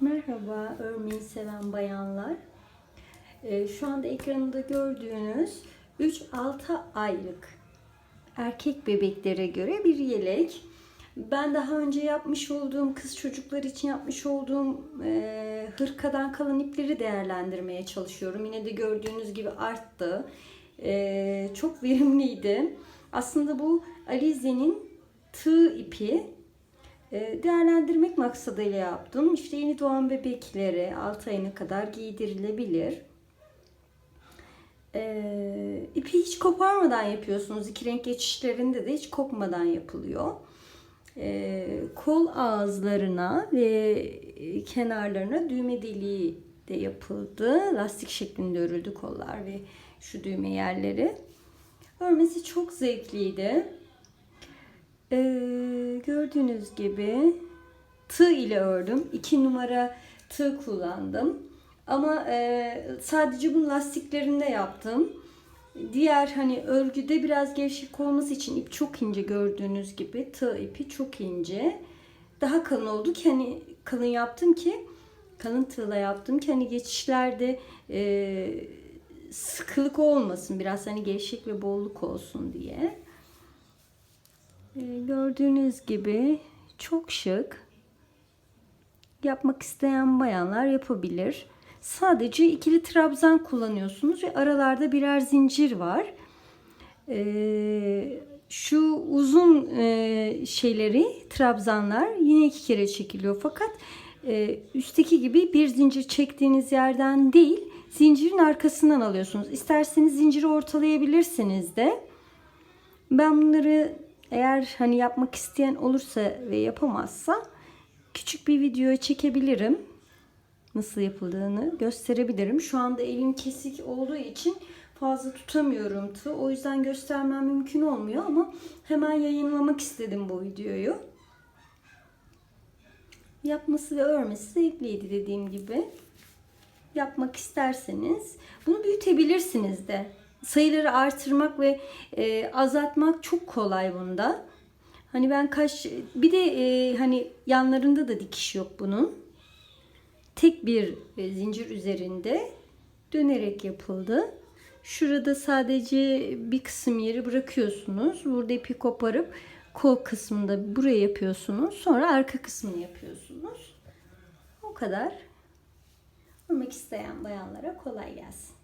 Merhaba örmeyi seven bayanlar. Ee, şu anda ekranında gördüğünüz 3-6 aylık erkek bebeklere göre bir yelek. Ben daha önce yapmış olduğum kız çocuklar için yapmış olduğum e, hırkadan kalan ipleri değerlendirmeye çalışıyorum. Yine de gördüğünüz gibi arttı. E, çok verimliydi. Aslında bu Alize'nin tığ ipi. E, değerlendirmek maksadıyla yaptım. İşte yeni doğan bebeklere 6 ayına kadar giydirilebilir. E, ipi hiç koparmadan yapıyorsunuz. İki renk geçişlerinde de hiç kopmadan yapılıyor. E, kol ağızlarına ve kenarlarına düğme deliği de yapıldı. Lastik şeklinde örüldü kollar ve şu düğme yerleri. Örmesi çok zevkliydi. Ee, gördüğünüz gibi tığ ile ördüm. 2 numara tığ kullandım. Ama e, sadece bunu lastiklerinde yaptım. Diğer hani örgüde biraz gevşek olması için ip çok ince gördüğünüz gibi tığ ipi çok ince. Daha kalın oldu ki hani kalın yaptım ki kalın tığla yaptım ki hani geçişlerde e, sıkılık olmasın biraz hani gevşek ve bolluk olsun diye. Ee, Gördüğünüz gibi çok şık. Yapmak isteyen bayanlar yapabilir. Sadece ikili trabzan kullanıyorsunuz ve aralarda birer zincir var. Ee, şu uzun e, şeyleri trabzanlar yine iki kere çekiliyor fakat e, üstteki gibi bir zincir çektiğiniz yerden değil zincirin arkasından alıyorsunuz. İsterseniz zinciri ortalayabilirsiniz de. Ben bunları eğer hani yapmak isteyen olursa ve yapamazsa küçük bir video çekebilirim. Nasıl yapıldığını gösterebilirim. Şu anda elim kesik olduğu için fazla tutamıyorum tığ. O yüzden göstermem mümkün olmuyor ama hemen yayınlamak istedim bu videoyu. Yapması ve örmesi zevkliydi dediğim gibi. Yapmak isterseniz bunu büyütebilirsiniz de sayıları artırmak ve e, azaltmak çok kolay bunda. Hani ben kaç bir de e, hani yanlarında da dikiş yok bunun. Tek bir e, zincir üzerinde dönerek yapıldı. Şurada sadece bir kısım yeri bırakıyorsunuz. Burada ipi koparıp kol kısmında buraya yapıyorsunuz. Sonra arka kısmını yapıyorsunuz. O kadar. Örmek isteyen bayanlara kolay gelsin.